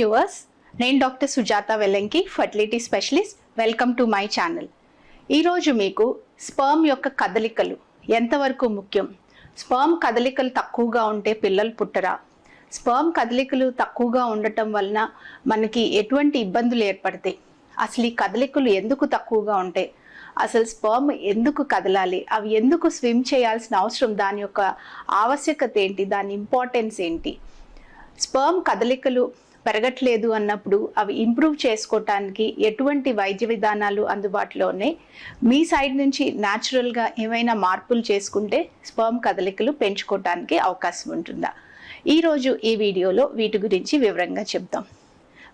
Viewers నేను doctor Sujatha Vellanki fertility specialist welcome to my channel ఈరోజు మీకు sperm యొక్క కదలికలు ఎంతవరకు ముఖ్యం? స్పర్మ్ కదలికలు తక్కువగా ఉంటే పిల్లలు పుట్టరా? స్పర్మ్ కదలికలు తక్కువగా ఉండటం వలన మనకి ఎటువంటి ఇబ్బందులు ఏర్పడతాయి? అసలు ఈ కదలికలు ఎందుకు తక్కువగా ఉంటాయి అసలు స్పర్మ్ ఎందుకు కదలాలి? అవి ఎందుకు స్విమ్ చేయాల్సిన అవసరం? దాని యొక్క ఆవశ్యకత ఏంటి? దాని ఇంపార్టెన్స్ ఏంటి? స్పర్మ్ కదలికలు పెరగట్లేదు అన్నప్పుడు అవి ఇంప్రూవ్ చేసుకోవటానికి ఎటువంటి వైద్య విధానాలు అందుబాటులో ఉన్నాయి మీ సైడ్ నుంచి న్యాచురల్గా ఏమైనా మార్పులు చేసుకుంటే స్పర్మ్ కదలికలు పెంచుకోవటానికి అవకాశం ఉంటుందా? ఈరోజు ఈ వీడియోలో వీటి గురించి వివరంగా చెప్తాం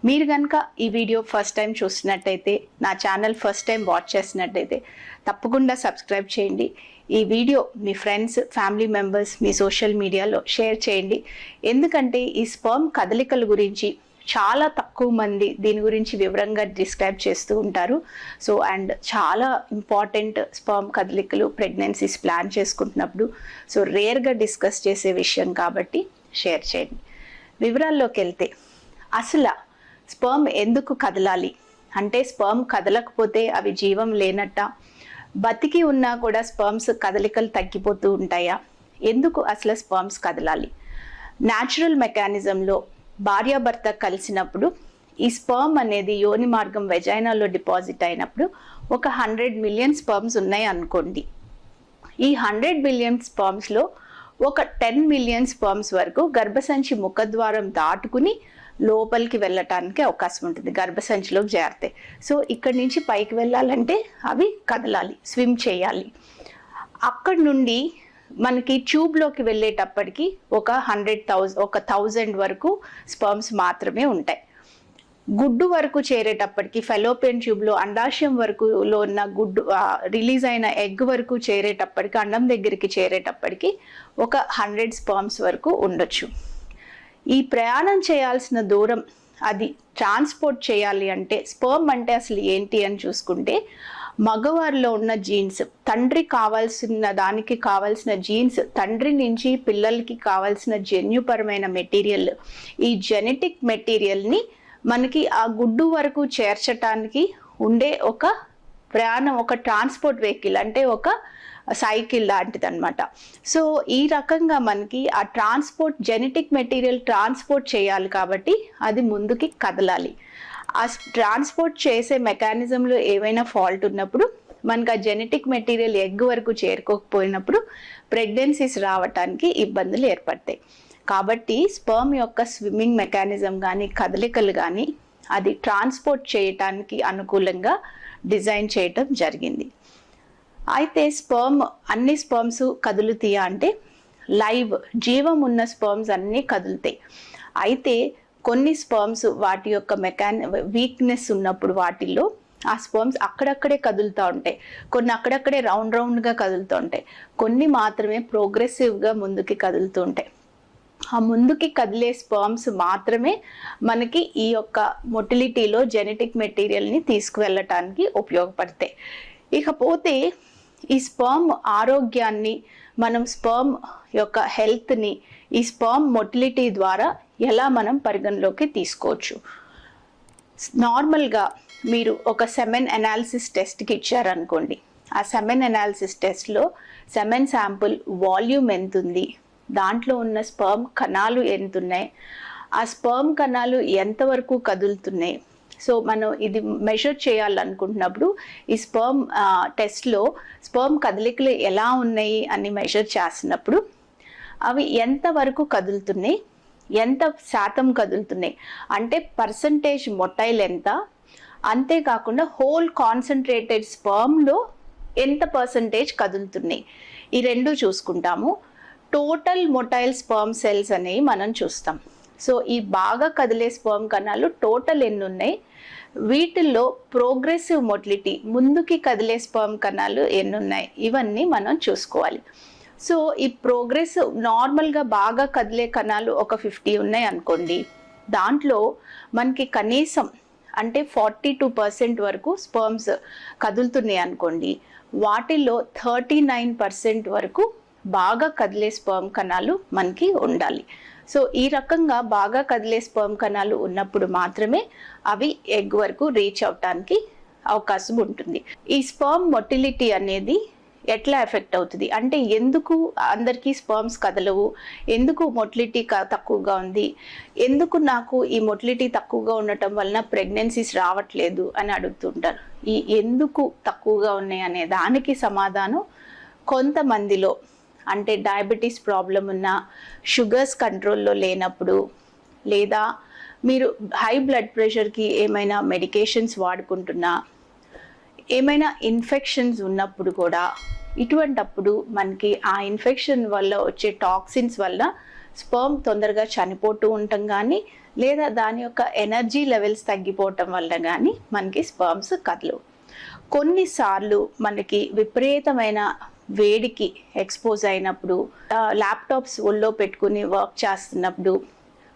మీరు కనుక ఈ వీడియో ఫస్ట్ టైం చూసినట్టయితే నా ఛానల్ ఫస్ట్ టైం వాచ్ చేసినట్టయితే తప్పకుండా సబ్స్క్రైబ్ చేయండి. ఈ వీడియో మీ ఫ్రెండ్స్ ఫ్యామిలీ మెంబర్స్ మీ సోషల్ మీడియాలో షేర్ చేయండి. ఎందుకంటే ఈ స్పర్మ్ కదలికల గురించి చాలా తక్కువ మంది దీని గురించి వివరంగా డిస్క్రైబ్ చేస్తూ ఉంటారు. సో అండ్ చాలా ఇంపార్టెంట్ స్పర్మ్ కదలికలు ప్రెగ్నెన్సీస్ ప్లాన్ చేసుకుంటున్నప్పుడు. సో రేర్గా డిస్కస్ చేసే విషయం కాబట్టి షేర్ చేయండి. వివరాల్లోకి వెళ్తే అసలు స్పర్మ్ ఎందుకు కదలాలి? అంటే స్పర్మ్ కదలకపోతే అవి జీవం లేనట్ట? బతికి ఉన్నా కూడా స్పర్మ్స్ కదలికలు తగ్గిపోతూ ఉంటాయా? ఎందుకు అసలు స్పర్మ్స్ కదలాలి? న్యాచురల్ మెకానిజంలో భార్యాభర్త కలిసినప్పుడు ఈ స్పర్మ్ అనేది యోని మార్గం వెజైనాలో డిపాజిట్ అయినప్పుడు ఒక హండ్రెడ్ మిలియన్ స్పర్మ్స్ ఉన్నాయి అనుకోండి. ఈ హండ్రెడ్ మిలియన్ స్పర్మ్స్లో ఒక టెన్ మిలియన్ స్పర్మ్స్ వరకు గర్భసంచి ముఖద్వారం దాటుకుని లోపలికి వెళ్ళటానికి అవకాశం ఉంటుంది గర్భసంచిలోకి చేరతాయి సో ఇక్కడి నుంచి పైకి వెళ్ళాలంటే అవి కదలాలి స్విమ్ చేయాలి. అక్కడి నుండి మనకి ట్యూబ్లోకి వెళ్ళేటప్పటికి ఒక హండ్రెడ్ థౌజండ్ ఒక థౌజండ్ వరకు స్పర్మ్స్ మాత్రమే ఉంటాయి. గుడ్డు వరకు చేరేటప్పటికి ఫెలోపియన్ ట్యూబ్లో అండాశయం వరకు లో ఉన్న గుడ్డు రిలీజ్ అయిన ఎగ్ వరకు చేరేటప్పటికి అండం దగ్గరికి చేరేటప్పటికి ఒక హండ్రెడ్ స్పర్మ్స్ వరకు ఉండొచ్చు. ఈ ప్రయాణం చేయాల్సిన దూరం అది ట్రాన్స్పోర్ట్ చేయాలి అంటే స్పర్మ్ అంటే అసలు ఏంటి అని చూసుకుంటే మగవారిలో ఉన్న జీన్స్ తండ్రి కావాల్సిన దానికి కావాల్సిన జీన్స్ తండ్రి నుంచి పిల్లలకి కావాల్సిన జన్యుపరమైన మెటీరియల్ ఈ జెనెటిక్ మెటీరియల్ని మనకి ఆ గుడ్డు వరకు చేర్చటానికి ఉండే ఒక ప్రయాణం ఒక ట్రాన్స్పోర్ట్ వెహికల్ అంటే ఒక సైకిల్ లాంటిది అనమాట సో ఈ రకంగా మనకి ఆ ట్రాన్స్పోర్ట్ జెనెటిక్ మెటీరియల్ ట్రాన్స్పోర్ట్ చేయాలి కాబట్టి అది ముందుకి కదలాలి. ఆ ట్రాన్స్పోర్ట్ చేసే మెకానిజంలో ఏవైనా ఫాల్ట్ ఉన్నప్పుడు మనకు ఆ జెనెటిక్ మెటీరియల్ ఎగ్ వరకు చేరుకోకపోయినప్పుడు ప్రెగ్నెన్సీస్ రావటానికి ఇబ్బందులు ఏర్పడతాయి. కాబట్టి స్పర్మ్ యొక్క స్విమ్మింగ్ మెకానిజం కానీ కదలికలు కానీ అది ట్రాన్స్పోర్ట్ చేయటానికి అనుకూలంగా డిజైన్ చేయటం జరిగింది. అయితే స్పర్మ్ అన్ని స్పర్మ్స్ కదులుతాయా అంటే లైవ్ జీవం ఉన్న స్పర్మ్స్ అన్నీ కదులుతాయి. అయితే కొన్ని స్పర్మ్స్ వాటి యొక్క మెకాని వీక్నెస్ ఉన్నప్పుడు వాటిల్లో ఆ స్పర్మ్స్ అక్కడక్కడే కదులుతూ ఉంటాయి. కొన్ని అక్కడక్కడే రౌండ్ రౌండ్గా కదులుతూ ఉంటాయి. కొన్ని మాత్రమే ప్రోగ్రెసివ్గా ముందుకి కదులుతూ ఉంటాయి. ఆ ముందుకి కదిలే స్పర్మ్స్ మాత్రమే మనకి ఈ యొక్క మొటిలిటీలో జెనెటిక్ మెటీరియల్ని తీసుకువెళ్ళటానికి ఉపయోగపడతాయి. ఇకపోతే ఈ స్పర్మ్ ఆరోగ్యాన్ని మనం స్పర్మ్ యొక్క హెల్త్ని ఈ స్పర్మ్ మొటిలిటీ ద్వారా ఎలా మనం పరిగణలోకి తీసుకోవచ్చు? నార్మల్గా మీరు ఒక సెమెన్ అనాలిసిస్ టెస్ట్కి ఇచ్చారనుకోండి. ఆ సెమెన్ అనాలిసిస్ టెస్ట్లో సెమెన్ శాంపుల్ వాల్యూమ్ ఎంత ఉంది దాంట్లో ఉన్న స్పర్మ్ కణాలు ఎంత ఉన్నాయి ఆ స్పర్మ్ కణాలు ఎంతవరకు కదులుతున్నాయి? సో మనం ఇది మెషర్ చేయాలనుకుంటున్నప్పుడు ఈ స్పర్మ్ టెస్ట్లో స్పర్మ్ కదలికలు ఎలా ఉన్నాయి అని మెషర్ చేసినప్పుడు అవి ఎంతవరకు కదులుతున్నాయి? ఎంత శాతం కదులుతున్నాయి? అంటే పర్సంటేజ్ మొటైల్ ఎంత? అంతేకాకుండా హోల్ కాన్సన్ట్రేటెడ్ స్పర్మ్లో ఎంత పర్సంటేజ్ కదులుతున్నాయి? ఈ రెండు చూసుకుంటాము. టోటల్ మొటైల్ స్పర్మ్ సెల్స్ అనేవి మనం చూస్తాం. సో ఈ బాగా కదిలే స్పర్మ్ కణాలు టోటల్ ఎన్ని ఉన్నాయి వీటిల్లో ప్రోగ్రెసివ్ మొటిలిటీ ముందుకి కదిలే స్పర్మ్ కణాలు ఎన్ని ఉన్నాయి ఇవన్నీ మనం చూసుకోవాలి. సో ఈ ప్రోగ్రెసివ్ నార్మల్గా బాగా కదిలే కణాలు ఒక ఫిఫ్టీ ఉన్నాయి అనుకోండి. దాంట్లో మనకి కనీసం అంటే ఫార్టీ టూ పర్సెంట్ వరకు స్పర్మ్స్ కదులుతున్నాయి అనుకోండి. వాటిల్లో థర్టీ నైన్ పర్సెంట్ వరకు బాగా కదిలే స్పర్మ్ కణాలు మనకి ఉండాలి. సో ఈ రకంగా బాగా కదిలే స్పర్మ్ కణాలు ఉన్నప్పుడు మాత్రమే అవి ఎగ్ వరకు రీచ్ అవటానికి అవకాశం ఉంటుంది. ఈ స్పర్మ్ మొటిలిటీ అనేది ఎట్లా ఎఫెక్ట్ అవుతుంది? అంటే ఎందుకు అందరికీ స్పర్మ్స్ కదలవు? ఎందుకు మొటిలిటీ తక్కువగా ఉంది? ఎందుకు నాకు ఈ మొటిలిటీ తక్కువగా ఉండటం వలన ప్రెగ్నెన్సీస్ రావట్లేదు అని అడుగుతుంటారు. ఈ ఎందుకు తక్కువగా ఉన్నాయి అనే దానికి సమాధానం కొంతమందిలో అంటే డయాబెటీస్ ప్రాబ్లం ఉన్న షుగర్స్ కంట్రోల్లో లేనప్పుడు లేదా మీరు హై బ్లడ్ ప్రెషర్కి ఏమైనా మెడికేషన్స్ వాడుకుంటున్నా ఏమైనా ఇన్ఫెక్షన్స్ ఉన్నప్పుడు కూడా ఇటువంటప్పుడు మనకి ఆ ఇన్ఫెక్షన్ వల్ల వచ్చే టాక్సిన్స్ వల్ల స్పర్మ్ తొందరగా చనిపోతూ ఉండటం కానీ లేదా దాని యొక్క ఎనర్జీ లెవెల్స్ తగ్గిపోవటం వల్ల కానీ మనకి స్పర్మ్స్ కదలవు. కొన్నిసార్లు మనకి విపరీతమైన వేడికి ఎక్స్పోజ్ అయినప్పుడు ల్యాప్టాప్స్ ఒళ్ళో పెట్టుకుని వర్క్ చేస్తున్నప్పుడు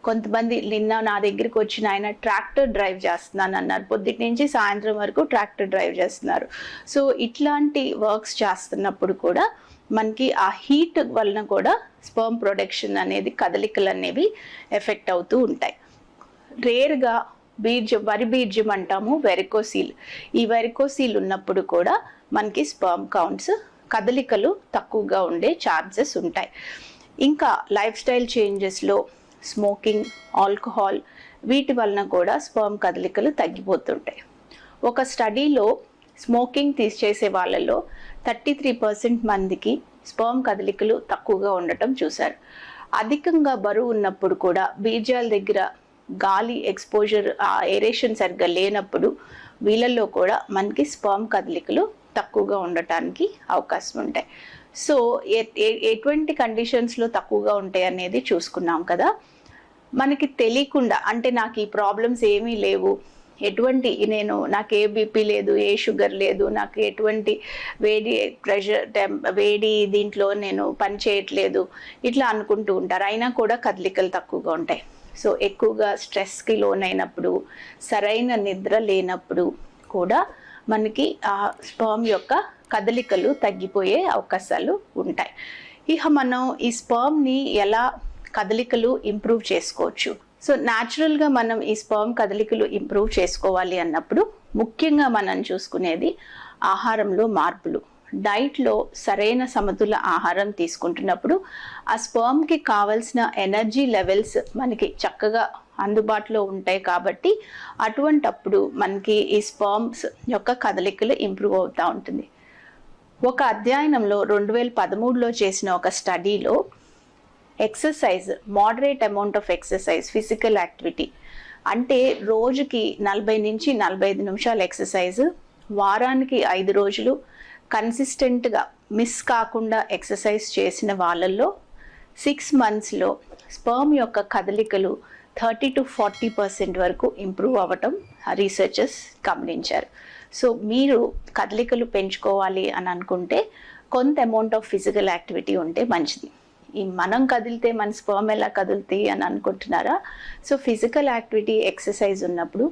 కొంతమంది నిన్న నా దగ్గరికి వచ్చిన ఆయన ట్రాక్టర్ డ్రైవ్ చేస్తున్నాను అన్నారు. పొద్దుటి నుంచి సాయంత్రం వరకు ట్రాక్టర్ డ్రైవ్ చేస్తున్నారు. సో ఇట్లాంటి వర్క్స్ చేస్తున్నప్పుడు కూడా మనకి ఆ హీట్ వలన కూడా స్పర్మ్ ప్రొడక్షన్ అనేది కదలికలు అనేవి ఎఫెక్ట్ అవుతూ ఉంటాయి. రేర్గా బీర్జం వరి బీర్జం అంటాము వెరికోసీల్ ఈ వెరికోసీల్ ఉన్నప్పుడు కూడా మనకి స్పర్మ్ కౌంట్స్ కదలికలు తక్కువగా ఉండే ఛాన్సెస్ ఉంటాయి. ఇంకా లైఫ్ స్టైల్ చేంజెస్లో స్మోకింగ్ ఆల్కహాల్ వీటి వలన కూడా స్పర్మ్ కదలికలు తగ్గిపోతుంటాయి. ఒక స్టడీలో స్మోకింగ్ తీసేసే వాళ్ళలో థర్టీ త్రీ పర్సెంట్ మందికి స్పర్మ్ కదలికలు తక్కువగా ఉండటం చూశారు. అధికంగా బరువు ఉన్నప్పుడు కూడా బీజాల దగ్గర గాలి ఎక్స్పోజర్ ఆ ఏరేషన్ సరిగ్గా లేనప్పుడు వీళ్ళల్లో కూడా మనకి స్పర్మ్ కదలికలు తక్కువగా ఉండటానికి అవకాశం ఉంటాయి సో ఎటువంటి కండిషన్స్లో తక్కువగా ఉంటాయి అనేది చూసుకున్నాం కదా. మనకి తెలియకుండా అంటే నాకు ఈ ప్రాబ్లమ్స్ ఏమీ లేవు. ఎటువంటి నేను నాకు ఏ బీపీ లేదు ఏ షుగర్ లేదు నాకు ఎటువంటి వేడి ప్రెషర్ వేడి దీంట్లో నేను పని చేయట్లేదు ఇట్లా అనుకుంటూ ఉంటారు. అయినా కూడా కదలికలు తక్కువగా ఉంటాయి. సో ఎక్కువగా స్ట్రెస్కి లోనైనప్పుడు సరైన నిద్ర లేనప్పుడు కూడా మనకి ఆ స్పర్మ్ యొక్క కదలికలు తగ్గిపోయే అవకాశాలు ఉంటాయి. ఇక మనం ఈ స్పర్మ్ని ఎలా కదలికలు ఇంప్రూవ్ చేసుకోవచ్చు? సో న్యాచురల్గా మనం ఈ స్పర్మ్ కదలికలు ఇంప్రూవ్ చేసుకోవాలి అన్నప్పుడు ముఖ్యంగా మనం చూసుకునేది ఆహారంలో మార్పులు. డైట్లో సరైన సమతుల ఆహారం తీసుకుంటున్నప్పుడు ఆ స్పర్మ్కి కావలసిన ఎనర్జీ లెవెల్స్ మనకి చక్కగా అందుబాటులో ఉంటాయి కాబట్టి అటువంటప్పుడు మనకి ఈ స్పర్మ్స్ యొక్క కదలికలు ఇంప్రూవ్ అవుతూ ఉంటుంది. ఒక అధ్యయనంలో రెండు వేల పదమూడులో చేసిన ఒక స్టడీలో exercise moderate amount of exercise physical activity అంటే రోజుకి నలభై నుంచి నలభై ఐదు నిమిషాలు ఎక్సర్సైజ్ వారానికి ఐదు రోజులు కన్సిస్టెంట్గా మిస్ కాకుండా ఎక్సర్సైజ్ చేసిన వాళ్ళల్లో సిక్స్ మంత్స్లో స్పర్మ్ యొక్క కదలికలు థర్టీ టు ఫార్టీ పర్సెంట్ వరకు ఇంప్రూవ్ అవ్వటం రీసెర్చర్స్ గమనించారు. సో మీరు కదలికలు పెంచుకోవాలి అని అనుకుంటే కొంత అమౌంట్ ఆఫ్ ఫిజికల్ యాక్టివిటీ ఉంటే మంచిది. ఈ మనం కదిలితే మన స్పర్మ్ ఎలా కదులుతాయి అని అనుకుంటున్నారా? సో ఫిజికల్ యాక్టివిటీ ఎక్సర్సైజ్ ఉన్నప్పుడు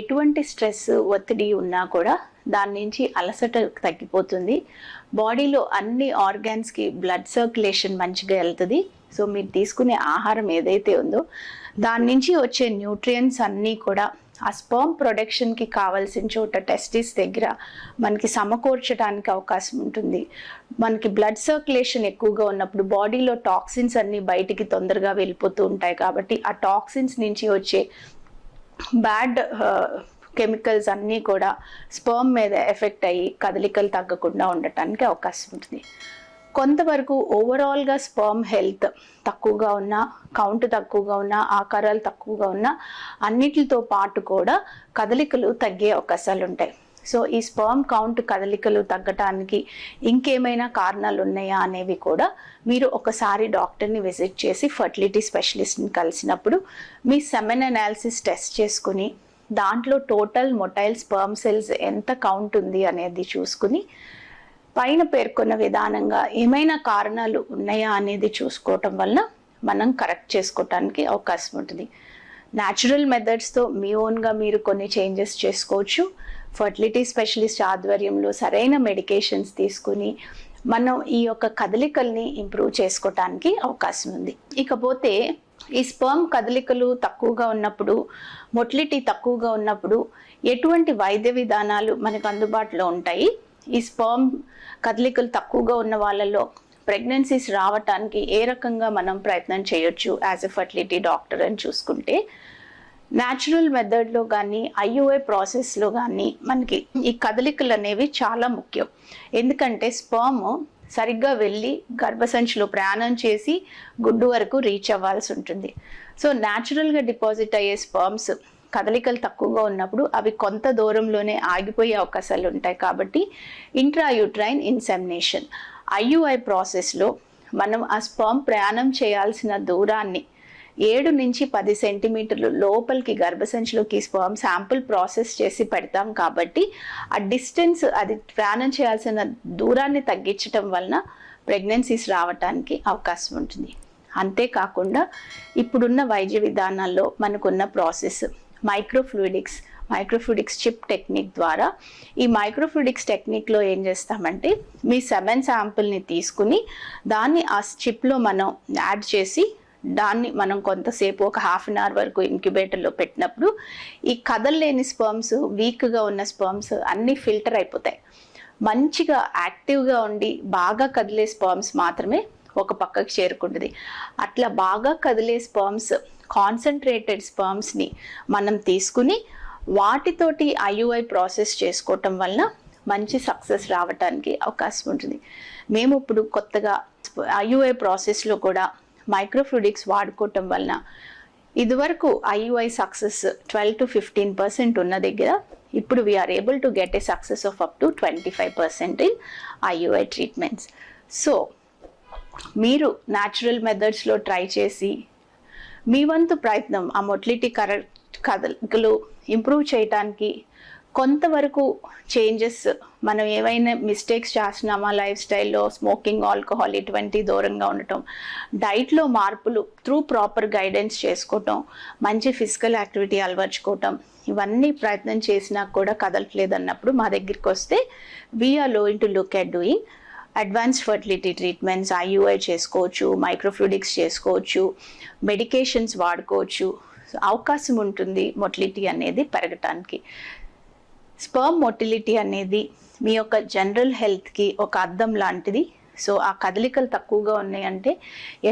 ఎటువంటి స్ట్రెస్ ఒత్తిడి ఉన్నా కూడా దాని నుంచి అలసట తగ్గిపోతుంది. బాడీలో అన్ని ఆర్గాన్స్కి బ్లడ్ సర్క్యులేషన్ మంచిగా వెళ్తుంది. సో మీరు తీసుకునే ఆహారం ఏదైతే ఉందో దాని నుంచి వచ్చే న్యూట్రియన్స్ అన్నీ కూడా ఆ స్పర్మ్ ప్రొడక్షన్కి కావాల్సిన చోట టెస్టిస్ దగ్గర మనకి సమకూర్చడానికి అవకాశం ఉంటుంది. మనకి బ్లడ్ సర్క్యులేషన్ ఎక్కువగా ఉన్నప్పుడు బాడీలో టాక్సిన్స్ అన్నీ బయటికి తొందరగా వెళ్ళిపోతూ ఉంటాయి కాబట్టి ఆ టాక్సిన్స్ నుంచి వచ్చే బ్యాడ్ కెమికల్స్ uh, అన్నీ కూడా స్పర్మ్ మీద ఎఫెక్ట్ అయ్యి కదలికలు తగ్గకుండా ఉండటానికి అవకాశం ఉంటుంది. కొంతవరకు ఓవరాల్గా స్పర్మ్ హెల్త్ తక్కువగా ఉన్న కౌంట్ తక్కువగా ఉన్న ఆకారాలు తక్కువగా ఉన్న అన్నిటితో పాటు కూడా కదలికలు తగ్గే అవకాశాలు ఉంటాయి. సో ఈ స్పర్మ్ కౌంట్ కదలికలు తగ్గటానికి ఇంకేమైనా కారణాలు ఉన్నాయా అనేవి కూడా మీరు ఒకసారి డాక్టర్ని విజిట్ చేసి ఫర్టిలిటీ స్పెషలిస్ట్ని కలిసినప్పుడు మీ సెమెన్ అనాలిసిస్ టెస్ట్ చేసుకుని దాంట్లో టోటల్ మొటైల్ స్పర్మ్ సెల్స్ ఎంత కౌంట్ ఉంది అనేది చూసుకుని పైన పేర్కొన్న విధానంగా ఏమైనా కారణాలు ఉన్నాయా అనేది చూసుకోవటం వల్ల మనం కరెక్ట్ చేసుకోవటానికి అవకాశం ఉంటుంది. న్యాచురల్ మెథడ్స్తో మీ ఓన్గా మీరు కొన్ని చేంజెస్ చేసుకోవచ్చు. ఫర్టిలిటీ స్పెషలిస్ట్ ఆధ్వర్యంలో సరైన మెడికేషన్స్ తీసుకుని మనం ఈ యొక్క కదలికల్ని ఇంప్రూవ్ చేసుకోవటానికి అవకాశం ఉంది. ఇకపోతే ఈ స్పర్మ్ కదలికలు తక్కువగా ఉన్నప్పుడు మొటిలిటీ తక్కువగా ఉన్నప్పుడు ఎటువంటి వైద్య విధానాలు మనకు అందుబాటులో ఉంటాయి? ఈ స్పర్మ్ కదలికలు తక్కువగా ఉన్న వాళ్ళలో ప్రెగ్నెన్సీస్ రావటానికి ఏ రకంగా మనం ప్రయత్నం చేయొచ్చు యాజ్ ఎ ఫర్టిలిటీ డాక్టర్ అని చూసుకుంటే న్యాచురల్ మెథడ్లో కానీ ఐయుఐ ప్రాసెస్లో కానీ మనకి ఈ కదలికలు అనేవి చాలా ముఖ్యం. ఎందుకంటే స్పర్మ్ సరిగ్గా వెళ్ళి గర్భసంచిలో ప్రయాణం చేసి గుడ్డు వరకు రీచ్ అవ్వాల్సి ఉంటుంది. సో న్యాచురల్గా డిపాజిట్ అయ్యే స్పర్మ్స్ కదలికలు తక్కువగా ఉన్నప్పుడు అవి కొంత దూరంలోనే ఆగిపోయే అవకాశాలు ఉంటాయి కాబట్టి ఇంట్రాయూట్రైన్ ఇన్సెమినేషన్ ఐయుఐ ప్రాసెస్లో మనం ఆ స్పర్మ్ ప్రయాణం చేయాల్సిన దూరాన్ని ఏడు నుంచి పది సెంటీమీటర్లు లోపలికి గర్భసంచిలోకి స్పర్మ్ శాంపుల్ ప్రాసెస్ చేసి పెడతాం కాబట్టి ఆ డిస్టెన్స్ అది ప్రయాణం చేయాల్సిన దూరాన్ని తగ్గించటం వలన ప్రెగ్నెన్సీస్ రావటానికి అవకాశం ఉంటుంది. అంతేకాకుండా ఇప్పుడున్న వైద్య విధానాల్లో మనకున్న process microfluidics microfluidics chip technique ద్వారా. ఈ మైక్రోఫ్లూయిడిక్స్ టెక్నిక్లో ఏం చేస్తామంటే మీ సెవెన్ శాంపుల్ని తీసుకుని దాన్ని ఆ చిప్లో మనం యాడ్ చేసి దాన్ని మనం కొంతసేపు ఒక హాఫ్ అన్ అవర్ వరకు ఇంక్యుబేటర్లో పెట్టినప్పుడు ఈ కదలలేని స్పర్మ్స్ వీక్గా ఉన్న స్పర్మ్స్ అన్నీ ఫిల్టర్ అయిపోతాయి. మంచిగా యాక్టివ్గా ఉండి బాగా కదిలే స్పర్మ్స్ మాత్రమే ఒక పక్కకి చేరుకుంటుంది. అట్లా బాగా కదిలే స్పర్మ్స్ కాన్సన్ట్రేటెడ్ స్పర్మ్స్ని మనం తీసుకుని వాటితోటి ఐయుఐ ప్రాసెస్ చేసుకోవటం వలన మంచి సక్సెస్ రావడానికి అవకాశం ఉంటుంది. మేము ఇప్పుడు కొత్తగా ఐయుఐ ప్రాసెస్లో కూడా మైక్రోఫ్లూడిక్స్ వాడుకోవటం వలన ఇదివరకు IUI success twelve to fifteen percent ఉన్న దగ్గర ఇప్పుడు we are able to get a success of up to twenty five percent in IUI treatments so మీరు న్యాచురల్ మెథడ్స్లో ట్రై చేసి మీ వంతు ప్రయత్నం ఆ మొటిలిటీ కరెక్ట్ కదలికలు ఇంప్రూవ్ చేయటానికి కొంతవరకు చేంజెస్ మనం ఏవైనా మిస్టేక్స్ చేస్తున్నామా? లైఫ్ స్టైల్లో స్మోకింగ్ ఆల్కహాల్ ఇటువంటి దూరంగా ఉండటం డైట్లో మార్పులు త్రూ ప్రాపర్ గైడెన్స్ చేసుకోవటం మంచి ఫిజికల్ యాక్టివిటీ అలవర్చుకోవటం ఇవన్నీ ప్రయత్నం చేసినా కూడా కదలట్లేదు అన్నప్పుడు మా దగ్గరికి వస్తే వీఆర్లో in to look at doing advance fertility treatments IUI చేసుకోవచ్చు మైక్రోఫ్లూడిక్స్ చేసుకోవచ్చు మెడికేషన్స్ వాడుకోవచ్చు. అవకాశం ఉంటుంది మొటిలిటీ అనేది పెరగటానికి. స్పర్మ్ మొటిలిటీ అనేది మీ యొక్క జనరల్ హెల్త్కి ఒక అద్దం లాంటిది. సో ఆ కదలికలు తక్కువగా ఉన్నాయంటే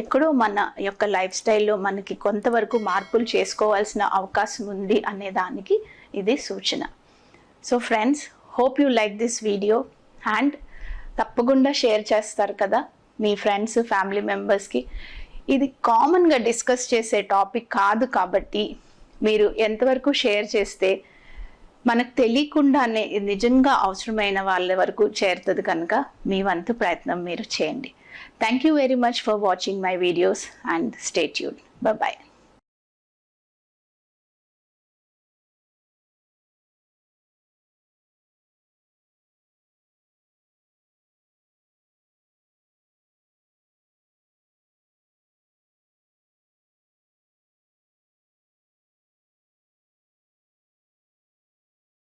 ఎక్కడో మన యొక్క లైఫ్ స్టైల్లో మనకి కొంతవరకు మార్పులు చేసుకోవాల్సిన అవకాశం ఉంది అనే దానికి ఇది సూచన. So friends hope you like this video and తప్పకుండా షేర్ చేస్తారు కదా మీ ఫ్రెండ్స్ ఫ్యామిలీ మెంబర్స్కి. ఇది కామన్గా డిస్కస్ చేసే టాపిక్ కాదు కాబట్టి మీరు ఎంతవరకు షేర్ చేస్తే మనకు తెలియకుండానే నిజంగా అవసరమైన వాళ్ళ వరకు చేరుతుంది కనుక మీ వంతు ప్రయత్నం మీరు చేయండి. Thank you very much for watching my videos and stay tuned bye